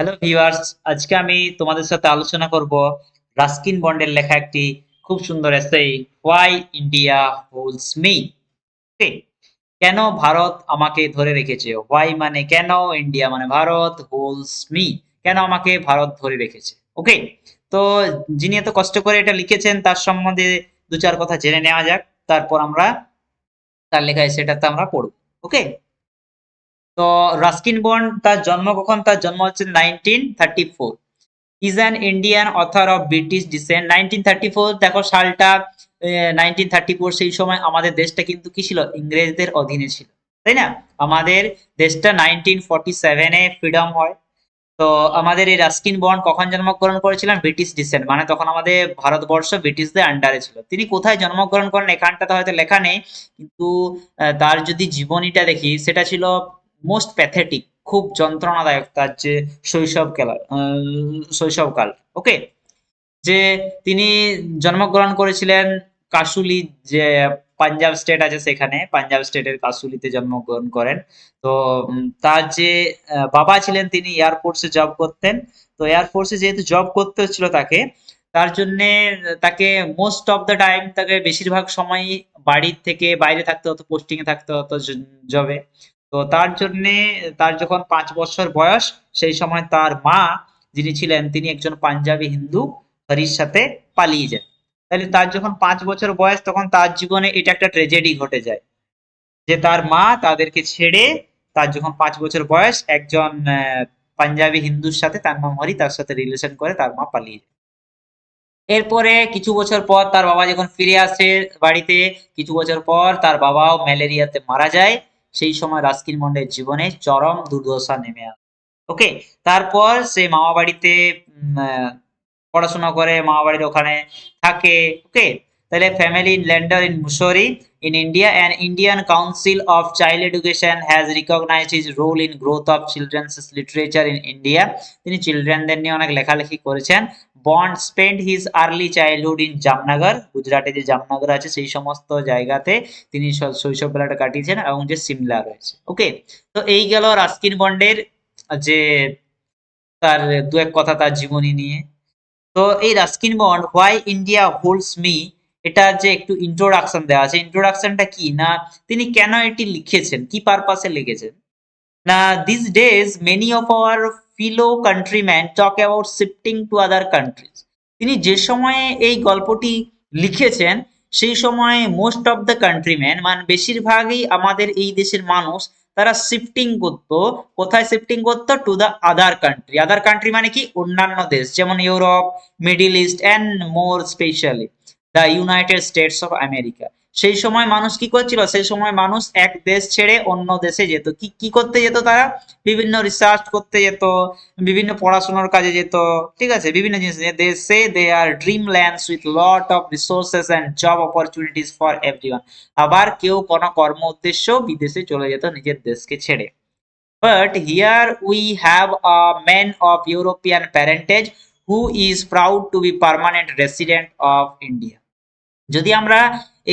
Hello viewers আজকে আমি তোমাদের সাথে আলোচনা করব রাস্কিন বন্ডের লেখা একটি খুব সুন্দর এসে হোয়াই ইন্ডিয়া হোলস মি কেন ভারত আমাকে ধরে রেখেছে? হোয়াই মানে কেন ইন্ডিয়া মানে ভারত হোলস মি কেন আমাকে ভারত ধরে রেখেছে? ওকে তো যিনি এত কষ্ট করে এটা লিখেছেন, তার সম্বন্ধে দু চার কথা জেনে নেওয়া যাক। তারপর আমরা তার লেখা সেটাতে আমরা পড়ব। ওকে তো রাস্কিন বন্ড তার জন্ম কখন? তার জন্ম হচ্ছে nineteen thirty four is an Indian author of British descent nineteen thirty four দেখো সালটা নাইনটিন থার্টি ফোর সেই সময় আমাদের দেশটা কিন্তু কি ছিল? ইংরেজদের অধীনে ছিল। তাই না? আমাদের দেশটা নাইনটিন ফর্টি সেভেনে ফ্রিডম হয়। তো আমাদের এই রাস্কিন বন্ড কখন জন্মগ্রহণ করেছিলেন? ব্রিটিশ ডিসেন্ট মানে তখন আমাদের ভারতবর্ষ ব্রিটিশদের আন্ডারে ছিল। তিনি কোথায় জন্মগ্রহণ করেন? এখানটাতে হয়তো লেখা নেই। কিন্তু তার যদি জীবনীটা দেখি, সেটা ছিল মোস্ট প্যাথেটিক খুব যন্ত্রণাদায়ক তার যে শৈশবকাল শৈশবকাল ওকে যে তিনি জন্মগ্রহণ করেছিলেন কাশুলি, যে পাঞ্জাব স্টেট আছে সেখানে, পাঞ্জাব স্টেটের কাশুলিতে জন্মগ্রহণ করেন। তো তার যে বাবা ছিলেন তিনি এয়ারফোর্সে জব করতেন। তো এয়ারফোর্সে যেহেতু জব করতে হচ্ছিল তাকে, তার জন্যে তাকে মোস্ট অফ দ্য টাইম তাকে বেশিরভাগ সময় বাড়ির থেকে বাইরে থাকতে হতো পোস্টিং এ থাকতে হতো জবে তো তার জন্য, তার যখন পাঁচ বছর বয়স, সেই সময় তার মা, যিনি ছিলেন, তিনি একজন পাঞ্জাবি হিন্দু, হরির সাথে পালিয়ে যায় তাহলে তার যখন পাঁচ বছর বয়স, তখন তার জীবনে এটা একটা ট্রেজেডি ঘটে যায়। যে তার মা তাদেরকে ছেড়ে, তার যখন পাঁচ বছর বয়স, একজন পাঞ্জাবি হিন্দুর সাথে, তার নাম হরি, তার সাথে রিলেশন করে তার মা পালিয়ে যায়। এরপরে কিছু বছর পর তার বাবা যখন ফিরে আসে বাড়িতে, কিছু বছর পর তার বাবাও ম্যালেরিয়াতে মারা যায়। সেই সময় রাস্কিন মন্ডের জীবনে চরম দুর্দশা নেমে আসে। ওকে তারপর সে মামা বাড়িতে পড়াশোনা করে মামা বাড়ির ওখানে থাকে ওকে? তাহলে family lander in Mussoorie in India, an Indian Council of Child Education has recognized his role in growth of children's literature in India. তিনি চিলড্রেনদের নিয়ে অনেক লেখালেখি করেছেন। Bond spend his early childhood in Jamnagar. গুজরাটে যে জামনগর আছে, সেই সমস্ত জায়গাতে তিনি শৈ- শৈশব বেলাটা কাটিয়েছেন এবং যে সিমলা রয়েছে। ওকে? তো এই গেল রাস্কিন বন্ডের যে তার দু এক কথা তার জীবনী নিয়ে। তো এই Ruskin Bond, why India holds me, এটা যে একটু ইন্ট্রোডাকশন দেওয়া আছে। ইন্ট্রোডাকশনটা কি? না, তিনি কেন এটি লিখেছেন? কি পারপাসে লিখেছেন? না these days many of our fellow countryman talk about shifting to other countries তিনি যে সময়ে এই গল্পটি লিখেছেন, সেই সময়ে মোস্ট অফ দ্য কান্ট্রিম্যান মানে বেশিরভাগই আমাদের এই দেশের মানুষ, তারা শিফটিং করতো। কোথায় শিফটিং করতো? To the other country other country মানে কি? অন্যান্য দেশ, যেমন Europe Middle East and more specially the United States of America সেই সময় মানুষ কি করছিল? সেই সময় মানুষ এক দেশ ছেড়ে অন্য দেশে যেত। কি কি করতে যেত তারা? বিভিন্ন রিসার্চ করতে যেত, বিভিন্ন পড়াশোনার কাজে যেত, ঠিক আছে? বিভিন্ন জিনিস they say they are dream lands with lot of resources and job opportunities for everyone আবার কেউ কোনো কর্ম উদ্দেশ্য বিদেশে চলে যেত নিজের দেশকে ছেড়ে। But here we have a man of European parentage who is proud to be permanent resident of India. যদি আমরা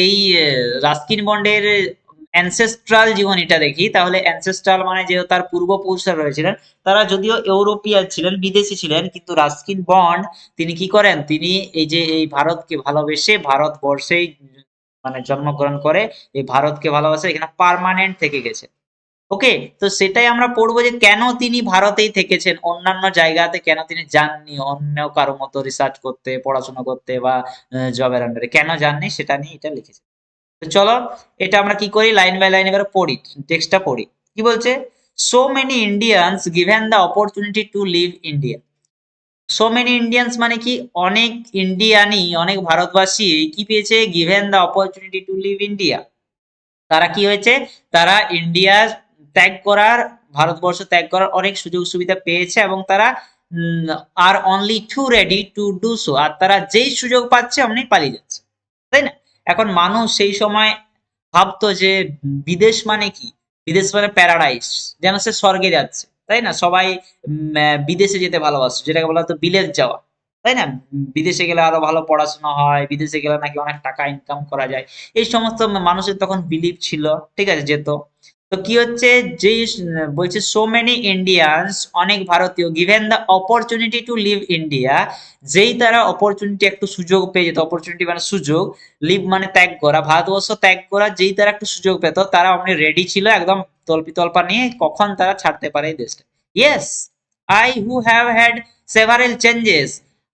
এই রাস্কিন বন্ডের অ্যানসেস্ট্রাল জীবনীটা দেখি। তাহলে অ্যানসেস্ট্রাল মানে যে তার পূর্বপুরুষরা রয়েছিলেন, তারা যদিও ইউরোপিয়ান ছিলেন, বিদেশি ছিলেন, কিন্তু রাস্কিন বন্ড তিনি কি করেন? তিনি এই যে, এই ভারতকে ভালোবেসে ভারতবর্ষেই মানে জন্মগ্রহণ করে, এই ভারতকে ভালোবাসে, এখানে পার্মানেন্ট থেকে গেছে। ওকে তো সেটাই আমরা পড়ব যে কেন তিনি ভারতেই থেকেছেন? অন্যান্য জায়গাতে কেন তিনি যাননি? অন্য কারও মতো রিসার্চ করতে, পড়াশোনা করতে বা জবের আন্ডারে কেন যাননি? সেটা নিয়ে এটা লিখেছে। তো চলো, এটা আমরা কি করি? লাইন বাই লাইন এবার পড়ি টেক্সটটা পড়ি। কি বলছে? So many Indians given the opportunity to leave India so many Indians মানে কি? অনেক ইন্ডিয়ানই অনেক ভারতবাসী কি পেয়েছে? Given the opportunity to leave India তারা কি হয়েছে? তারা ইন্ডিয়া ত্যাগ করার, ভারতবর্ষ ত্যাগ করার অনেক সুযোগ সুবিধা পেয়েছে এবং তারা are only too ready to do so আর তারা যেই সুযোগ পাচ্ছে, অমনি পালিয়ে যাচ্ছে। তাই না? এখন মানুষ সেই সময় ভাবতো যে, বিদেশ মানে কি? বিদেশ মানে প্যারাডাইস যেন সে স্বর্গে যাচ্ছে। তাই না? সবাই বিদেশে যেতে ভালোবাসে, যেটাকে বলা হতো বিলেত যাওয়া। তাই না? বিদেশে গেলে আরও ভালো পড়াশোনা হয়, বিদেশে গেলে নাকি অনেক টাকা ইনকাম করা যায়। এই সমস্ত মানুষের তখন বিলিভ ছিল, ঠিক আছে, যেত। তো কি হচ্ছে? যে বলছে সো মেনি ইন্ডিয়ানস অনেক ভারতীয় given the opportunity to leave India যেই তারা অপরচুনিটি একটু সুযোগ পেয়ে যেত অপরচুনিটি মানে সুযোগ লিভ মানে ত্যাগ করা, ভারতবর্ষ ত্যাগ করা, যেই তারা একটু সুযোগ পেত, তারা অমনি রেডি ছিল একদম তল্পি তল্পা নিয়ে কখন তারা ছাড়তে পারে এই দেশটা। Yes I who have had several changes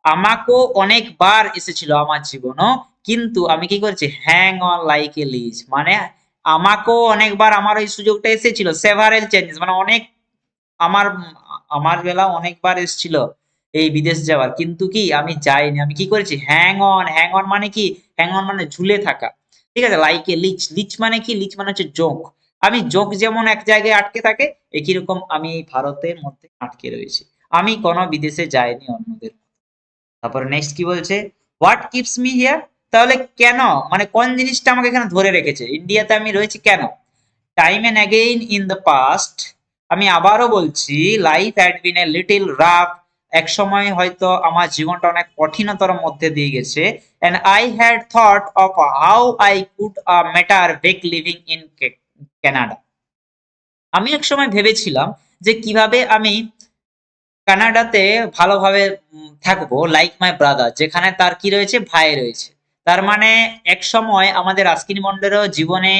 আমাকেও অনেকবার এসেছিল আমার জীবনও, কিন্তু আমি কি করছি? Hang on like a leech মানে আমাকেও অনেকবার আমার ওই সুযোগটা এসেছিল সেভারেল চেঞ্জেস মানে অনেক আমার আমার বেলা অনেকবার এসেছিল এই বিদেশ যাওয়ার। কিন্তু কি, আমি যাইনি, আমি কি করেছি? হ্যাং অন হ্যাং অন মানে কি? হ্যাং অন মানে ঝুলে থাকা। ঠিক আছে? লাইক এ লিচ লিচ মানে কি? লিচ মানে হচ্ছে জোক। আমি জোক যেমন এক জায়গায় আটকে থাকে, একই রকম আমি ভারতের মধ্যে আটকে রয়েছি। আমি কোনো বিদেশে যাইনি অন্যদের তারপরে নেক্সট কি বলছে? হোয়াট কিপস মি হিয়ার তাহলে কেন? মানে কোন জিনিসটা আমাকে এখানে ধরে রেখেছে? ইন্ডিয়াতে আমি রয়েছি কেন? Time and again in the past আমি আবারও বলছি life had been a little rough এক সময় হয়তো আমার জীবনটা অনেক কঠিনতর মধ্যে দিয়ে গেছে। And I had thought of how I could a matter back living in Canada আমি এক সময় ভেবেছিলাম যে কীভাবে আমি কানাডাতে ভালোভাবে থাকব লাইক মাই ব্রাদার যেখানে তার কি রয়েছে? ভাই রয়েছে। তার মানে এক সময় আমাদের রাস্কিন মন্ডলেরও জীবনে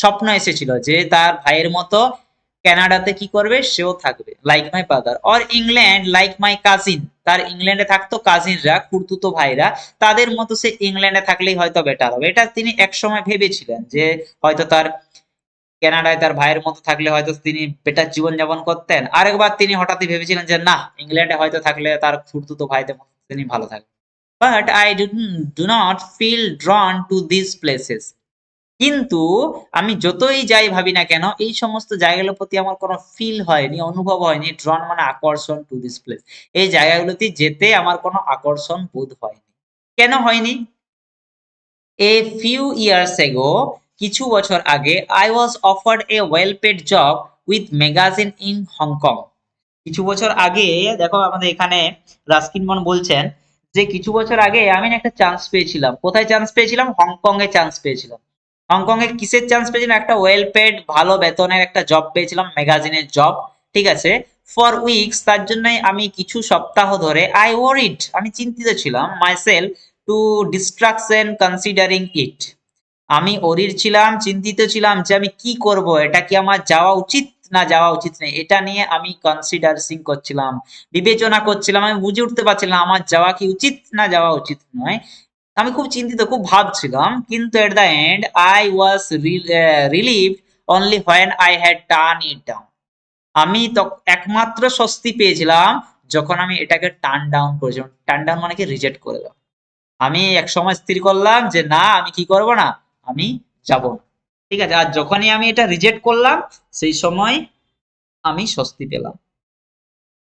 স্বপ্ন এসেছিল যে তার ভাইয়ের মতো কানাডাতে কি করবে? সেও থাকবে like my brother or England like my cousin তার ইংল্যান্ডে থাকতো কাজিনরা কুর্তুতো ভাইরা। তাদের মতো সে ইংল্যান্ডে থাকলেই হয়তো বেটার হবে। এটা তিনি এক সময় ভেবেছিলেন যে হয়তো তার কানাডায় তার ভাইয়ের মতো থাকলে হয়তো তিনি বেটার জীবন যাপন করতেন। আরেকবার তিনি হঠাৎই ভেবেছিলেন যে না, ইংল্যান্ডে হয়তো থাকলে তার খুঁড়তুতো ভাইদের মতো তিনি ভালো থাকবেন। But I do not feel drawn to this places কিন্তু আমি যতই যাই ভাবি না কেন, এই সমস্ত জায়গাগুলোর প্রতি আমার কোনো ফিল হয়নি, অনুভব হয়নি ড্রন মানে আকর্ষণ টু দিস প্লেস এই জায়গাগুলোতে যেতে আমার কোনো আকর্ষণ বোধ হয়নি। কেন হয়নি? এ ফিউ ইয়ার্স এগো কিছু বছর আগে I was offered a well paid job with magazine in Hong Kong কিছু বছর আগে, দেখো আমাদের এখানে রাস্কিন বলছেন যে কিছু বছর আগে আমি একটা চান্স পেয়েছিলাম। কোথায় চান্স পেয়েছিলাম? হংকং এ চান্স পেয়েছিলাম। হংকং এ কিসের চান্স পেয়েছিলাম? একটা ওয়েল পেড ভালো বেতনের একটা জব পেয়েছিলাম ম্যাগাজিনের জব ঠিক আছে? ফর উইকস তার জন্যই আমি কিছু সপ্তাহ ধরে আই ওরিড আমি চিন্তিত ছিলাম myself to distraction considering it আমি অরির ছিলাম, চিন্তিত ছিলাম যে আমি কি করব? এটা কি আমার যাওয়া উচিত? না যাওয়া উচিত নেই। এটা নিয়ে আমি কনসিডারিং করছিলাম, বিবেচনা করছিলাম, আমি বুঝে উঠতে পারছিলাম আমার যাওয়া কি উচিত না যাওয়া উচিত নয়। আমি খুব চিন্তিত, খুব ভাবছিলাম, কিন্তু at the end I was relieve only when I had turn it down আমি একমাত্র স্বস্তি পেয়েছিলাম যখন আমি এটাকে টার্ন ডাউন করেছিলাম। টার্ন ডাউন মানে কি? রিজেক্ট করে আমি এক সময় স্থির করলাম যে না, আমি কি করব না? আমি যাব না। ঠিক আছে? আর যখনই আমি এটা রিজেক্ট করলাম, সেই সময় আমি স্বস্তি পেলাম।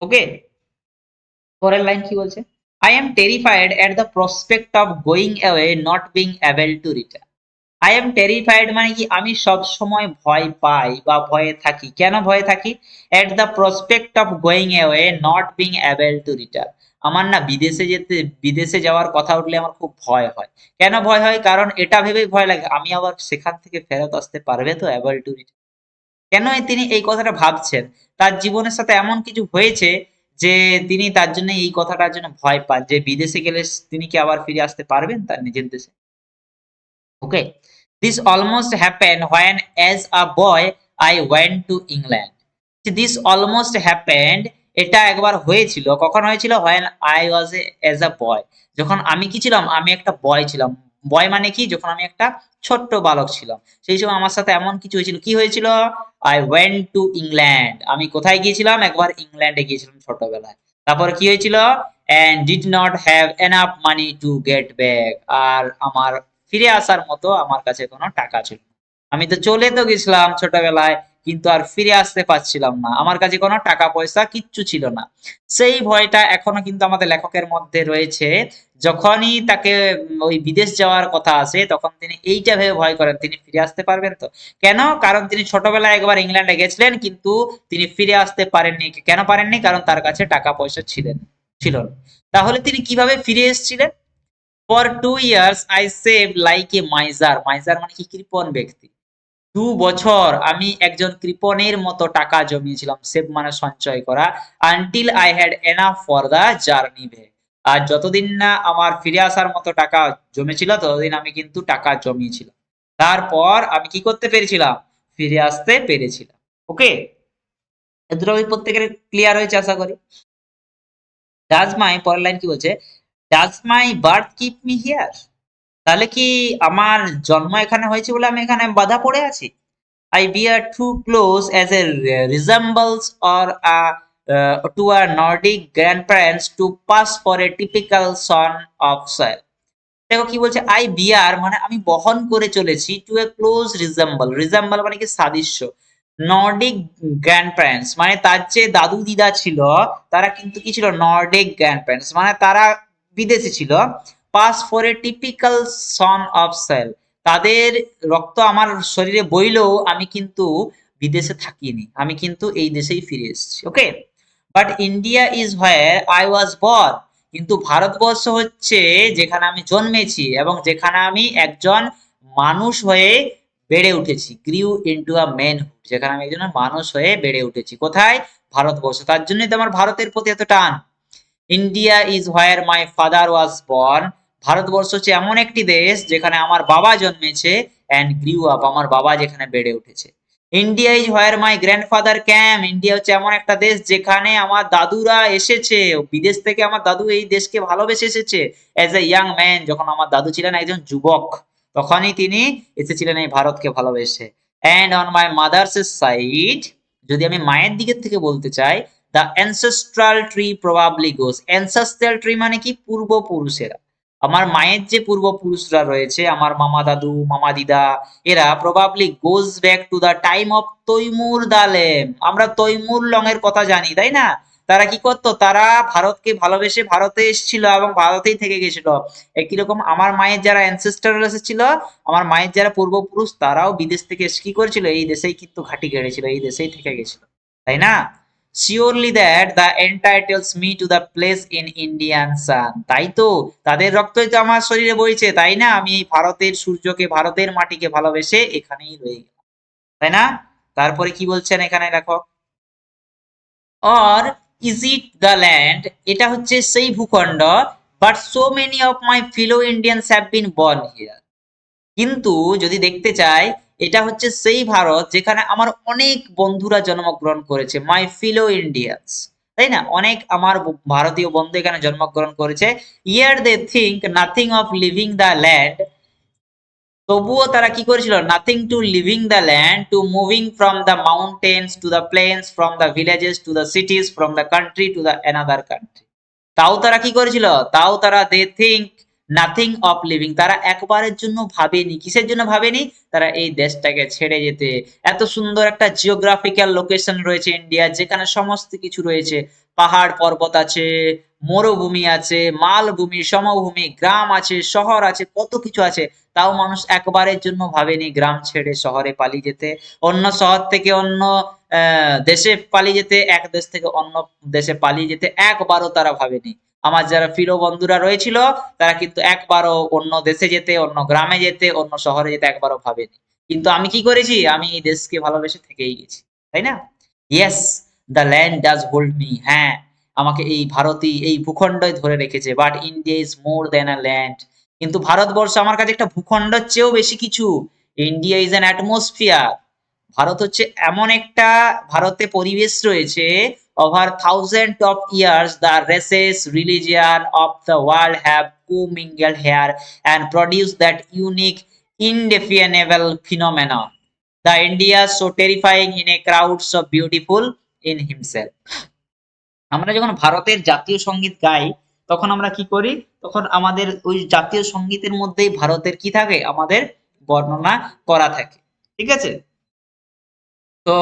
ওকে পরের লাইন কি বলছে? I am terrified at the prospect of going away not being able to return I am terrified মানে কি? আমি সব সময় ভয় পাই বা ভয়ে থাকি। কেন ভয়ে থাকি? At the prospect of going away not being able to return আমার না বিদেশে যেতে, বিদেশে যাওয়ার কথা উঠলে আমার খুব ভয় হয়। কেন ভয় হয়? কারণ এটা ভেবেই ভয় লাগে। আমি আবার সেখান থেকে ফেরত আসতে পারবে তো? অ্যাবল টু কেন তিনি এই কথাটা ভাবছেন? তার জীবনের সাথে এমন কিছু হয়েছে যে তিনি তার জন্য এই কথাটার জন্য ভয় পান যে বিদেশে গেলে তিনি কি আবার ফিরে আসতে পারবেন তার নিজের দেশে? Okay this almost happen when as a boy I went to England this almost happened এটা একবার হয়েছিল, কখন হয়েছিল? When I was as a boy যখন আমি কি ছিলাম? আমি একটা বয় ছিলাম। বয় মানে কি? যখন আমি একটা ছোট্ট বালক ছিলাম। সেই সময় আমার সাথে এমন কিছু হয়েছিল। কি হয়েছিল? আই ওয়েন্ট টু ইংল্যান্ড আমি কোথায় গিয়েছিলাম? একবার ইংল্যান্ডে গিয়েছিলাম ছোটবেলায় তারপর কি হয়েছিল? And did not have enough money to get back আর আমার ফিরে আসার মতো আমার কাছে কোনো টাকা ছিল। আমি তো চলে তো গেছিলাম ছোটবেলায় কিন্তু আর ফিরে আসতে পারছিলাম না। আমার কাছে কোনো টাকা পয়সা কিচ্ছু ছিল না। সেই ভয়টা এখনও কিন্তু আমাদের লেখকের মধ্যে রয়েছে। যখনই তাকে ওই বিদেশ যাওয়ার কথা আসে, তখন তিনি এইটা ভেবে ভয় করেন, তিনি ফিরে আসতে পারবেন তো? কেন? কারণ তিনি ছোটবেলায় একবার ইংল্যান্ডে গেছিলেন, কিন্তু তিনি ফিরে আসতে পারেননি। কেন পারেননি? কারণ তার কাছে টাকা পয়সা ছিলেন, ছিল না। তাহলে তিনি কীভাবে ফিরে এসেছিলেন? For two years I save like a miser miser মানে কি? কৃপণ ব্যক্তি। দু বছর আমি একজন কৃপণের মতো টাকা জমিয়েছিলাম সেভ মানে সঞ্চয় করা until I had enough for the journey back আর যতদিন না আমার ফিরে আসার মতো টাকা জমেছিল, ততদিন আমি কিন্তু টাকা জমিয়েছিলাম। তারপর আমি কি করতে পেরেছিলাম? ফিরে আসতে পেরেছিলাম। ওকে? ওই প্রত্যেকের ক্লিয়ার হয়েছে আশা করি? ডাজ মাই পরের লাইন কি বলছে? Does my birth keep me here তাহলে কি আমার জন্ম এখানে হয়েছে বলে আমি এখানে বাধা পড়ে আছি? I bear too close as a resembles or a to our Nordic grandparents to pass for a typical son of soil দেখো কি বলছে? আই বিয়ার মানে আমি বহন করে চলেছি to a close resemble resemble মানে কি সাদৃশ্য। নর্ডিক গ্র্যান্ড প্যারেন্টস মানে তার যে দাদু দিদা ছিল, তারা কিন্তু কি ছিল? নর্ডিক গ্র্যান্ড প্যারেন্টস মানে তারা বিদেশে ছিল। Pass for a typical son of soil. তাদের রক্ত আমার শরীরে বইলেও আমি কিন্তু বিদেশে থাকিনি। আমি কিন্তু এই দেশেই ফিরে এসেছি, okay? But India is where I was born কিন্তু ভারতবর্ষ হচ্ছে যেখানে আমি জন্মেছি এবং যেখানে আমি একজন মানুষ হয়ে বেড়ে উঠেছি। গ্রিউ ইন্টু আ মেন যেখানে আমি একজন মানুষ হয়ে বেড়ে উঠেছি। কোথায়? ভারতবর্ষ। তার জন্যই তো আমার ভারতের প্রতি এত টান। India is where my father was born Bharatvarsha হচ্ছে এমন একটি দেশ যেখানে আমার বাবা জন্মেছে অ্যান্ড গ্রিউ আপ আমার বাবা যেখানে বেড়ে উঠেছে। India is where my grandfather came India হচ্ছে এমন একটা দেশ যেখানে আমার দাদুরা এসেছে। বিদেশ থেকে আমার দাদু এই দেশকে ভালোবেসে এসেছে। অ্যাজ এ ইয়াং ম্যান যখন আমার দাদু ছিলেন একজন যুবক, তখনই তিনি এসেছিলেন এই ভারতকে ভালোবেসে। And on my mother's side যদি আমি মায়ের দিকের থেকে বলতে চাই the ancestral tree probably goes ancestral tree মানে কি? পূর্বপুরুষেরা। আমার মায়ের যে পূর্বপুরুষরা রয়েছে, আমার মামা দাদু, মামা দিদা, এরা probably goes back to the time of Timur the lame. আমরা তৈমুর লং এর কথা জানি, তাই না? তারা কি করতো? তারা ভারতকে ভালোবেসে ভারতে এসেছিল এবং ভারতেই থেকে গেছিল। রকম আমার মায়ের যারা অ্যানসেস্টার এসেছিল, আমার মায়ের যারা পূর্বপুরুষ, তারাও বিদেশ থেকে এসে কি করেছিল? এই দেশেই কিন্তু ঘাঁটি গেড়েছিল এই দেশেই থেকে গেছিল। তাই না? Surely that the entitles me to the place in Indian sun তাই তো? তাদের রক্তই তো আমার শরীরে বইছে, তাই না? আমি এই ভারতের সূর্যকে, ভারতের মাটিকে ভালোবেসে এখানেই রয়ে গেলাম। তাই না? তারপরে কি বলছেন এখানে দেখো? Or is it the land এটা হচ্ছে সেই ভূখণ্ড but so many of my fellow Indians have been born here কিন্তু যদি দেখতে চাই এটা হচ্ছে সেই ভারত যেখানে আমার অনেক বন্ধুরা জন্মগ্রহণ করেছে মাই ফিলো ইন্ডিয়ান্স তাই না? অনেক আমার ভারতীয় বন্ধু এখানে জন্মগ্রহণ করেছে। Yet they think nothing of leaving the land তবুও তারা কি করেছিল? Nothing to leaving the land to moving from the mountains to the plains from the villages to the cities from the country to the another country তাও তারা কি করেছিল? তাও তারা they think nothing of leaving তারা একবারের জন্য ভাবেনি, কিসের জন্য ভাবেনি? তারা এই দেশটাকে ছেড়ে যেতে। এত সুন্দর একটা জিওগ্রাফিক্যাল লোকেশন রয়েছে ইন্ডিয়া যেখানে সমস্ত কিছু রয়েছে। পাহাড়, পর্বত আছে, মরুভূমি আছে, মালভূমি, সমভূমি, গ্রাম আছে, শহর আছে, কত কিছু আছে। তাও মানুষ একবারের জন্য ভাবেনি গ্রাম ছেড়ে শহরে পালিয়ে যেতে। অন্য শহর থেকে অন্য দেশে পালিয়ে যেতে, এক দেশ থেকে অন্য দেশে পালিয়ে যেতে। একবারও তারা ভাবেনি। আমার যারা প্রিয় বন্ধুরা রয়েছিল, তারা কিন্তু একবারও অন্য দেশে যেতে, অন্য গ্রামে যেতে, অন্য শহরে যেতে একবারও ভাবেনি। কিন্তু আমি কি করেছি? আমি এই দেশকে ভালোবেসে থেকেই গেছি, তাই না? Yes the land does hold me হ্যাঁ আমাকে এই ভারতই, এই ভূখণ্ডই ধরে রেখেছে। But India is more than a land কিন্তু ভারতবর্ষ আমার কাছে একটা ভূখণ্ডের চেয়েও বেশি কিছু। ইন্ডিয়া ইজ অ্যান অ্যাটমসফিয়ার ভারত হচ্ছে এমন একটা, ভারতে পরিবেশ রয়েছে over thousand of years the races religion of the world have co-mingled here and produced that unique, indefinable phenomenon. The india so terrifying in a crowd, so beautiful in himself. আমরা যখন ভারতের জাতীয় সংগীত গাই, তখন আমরা কি করি? তখন আমাদের ওই জাতীয় সঙ্গীতের মধ্যেই ভারতের কি থাকে? আমাদের বর্ণনা করা থাকে। ঠিক আছে? তো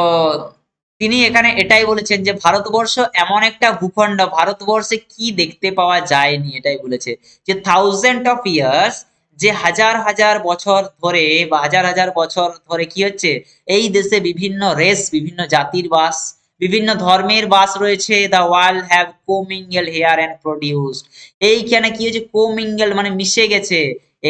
তিনি এখানে এটাই বলেছেন যে, ভারতবর্ষ এমন একটা ভূখণ্ড, ভারতবর্ষে কি দেখতে পাওয়া যায়নি? এটাই বলেছে। যে থাউজেন্ড অফ ইয়ার্স যে, হাজার হাজার বছর ধরে বা হাজার হাজার বছর ধরে কি হচ্ছে? এই দেশে বিভিন্ন রেস বিভিন্ন জাতির বাস, বিভিন্ন ধর্মের বাস রয়েছে। The world have comingled here and produced এইখানে কি হয়েছে কোমিঙ্গেল মানে মিশে গেছে।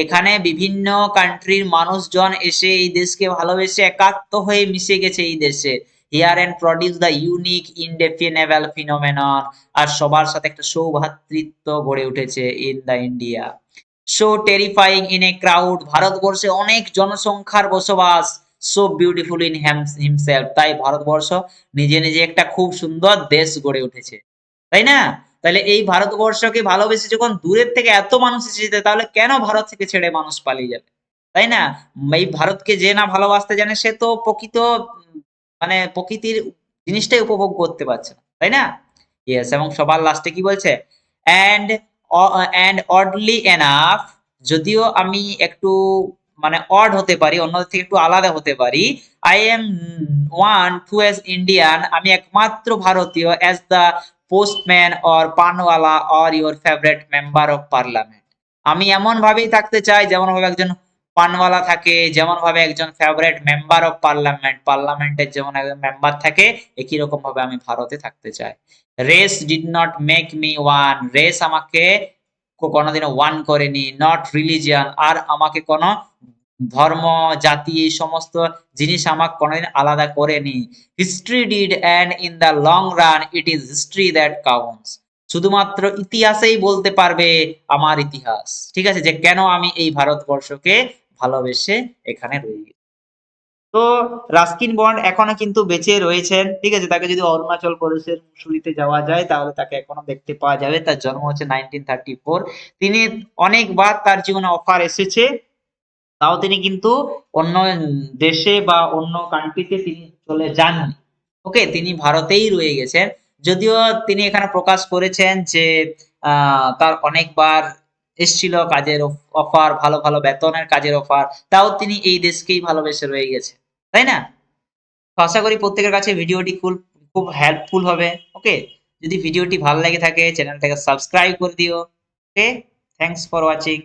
এখানে বিভিন্ন কান্ট্রির মানুষজন এসে এই দেশকে ভালোবেসে একাত্ম হয়ে মিশে গেছে এই দেশে। Here and produce the unique indefinable phenomenon আর সবার সাথে একটা সৌভাতৃত্ব গড়ে উঠেছে in the India so terrifying in a crowd ভারতবর্ষে অনেক জনসংখ্যার বসবাস। সো বিউটিফুল ইন হিমসেলফ তাই ভারতবর্ষ নিজে নিজে একটা খুব সুন্দর দেশ গড়ে উঠেছে। তাই না? তাহলে এই ভারতবর্ষকে ভালোবেসে যখন দূরের থেকে এত মানুষ এসেছে, তাহলে কেন ভারত থেকে ছেড়ে মানুষ পালিয়ে যাবে? তাই না? এই ভারতকে যে না ভালোবাসতে জানে, সে তো প্রকৃত মানে প্রকৃতির জিনিসটাই উপভোগ করতে পারছে না, তাই না? ইয়েস এবং সবার লাস্টে কি বলছে? অ্যান্ড অ্যান্ড অডলি এনাফ যদিও আমি একটু মানে অড হতে পারি, অন্যদের থেকে একটু আলাদা হতে পারি I am one too as Indian আমি একমাত্র ভারতীয় as the postman or paanwala or your favourite member of parliament আমি এমন ভাবেই থাকতে চাই যেমন ভাবে একজন পানওয়ালা থাকে যেমন ভাবে একজন ফেভারিট মেম্বার অফ পার্লামেন্ট পার্লামেন্টের যেমন একজন মেম্বার থাকে, একই রকম ভাবে আমি ভারতে থাকতে চাই। Race did not make me one race আমাকে কোনোদিনও ওয়ান করেনি। নট রিলিজিয়ান আর আমাকে কোনো ধর্ম, জাতি, এই সমস্ত জিনিস আমাকে কোনোদিন আলাদা করেনি। History did and in the long run it is history that counts শুধুমাত্র ইতিহাসেই বলতে পারবে আমার ইতিহাস। ঠিক আছে? যে কেন আমি এই ভারতবর্ষকে ভালোবেসে এখানে রয়ে গেছি। তো রাস্কিন বন্ড এখনও কিন্তু বেঁচে রয়েছেন, ঠিক আছে? তাকে যদি অরুণাচল প্রদেশের মুসুরিতে যাওয়া যায়, তাহলে তাকে এখনও দেখতে পাওয়া যাবে। তার জন্ম হচ্ছে নাইনটিন থার্টি ফোর তিনি অনেকবার তার জীবনে অফার এসেছে। তাও তিনি কিন্তু অন্য দেশে বা অন্য কান্ট্রিতে তিনি চলে যাননি। ওকে তিনি ভারতেই রয়ে গেছেন। যদিও তিনি এখানে প্রকাশ করেছেন যে তার অনেকবার এসছিল কাজের অফার, ভালো ভালো বেতনের কাজের অফার। তাও তিনি এই দেশকেই ভালোবেসে রয়ে গেছে। তাই না? আশা করি প্রত্যেকের কাছে ভিডিওটি খুব খুব হেল্পফুল হবে। ওকে যদি ভিডিওটি ভালো লেগে থাকে চ্যানেলটাকে সাবস্ক্রাইব করে দিও। Okay thanks for watching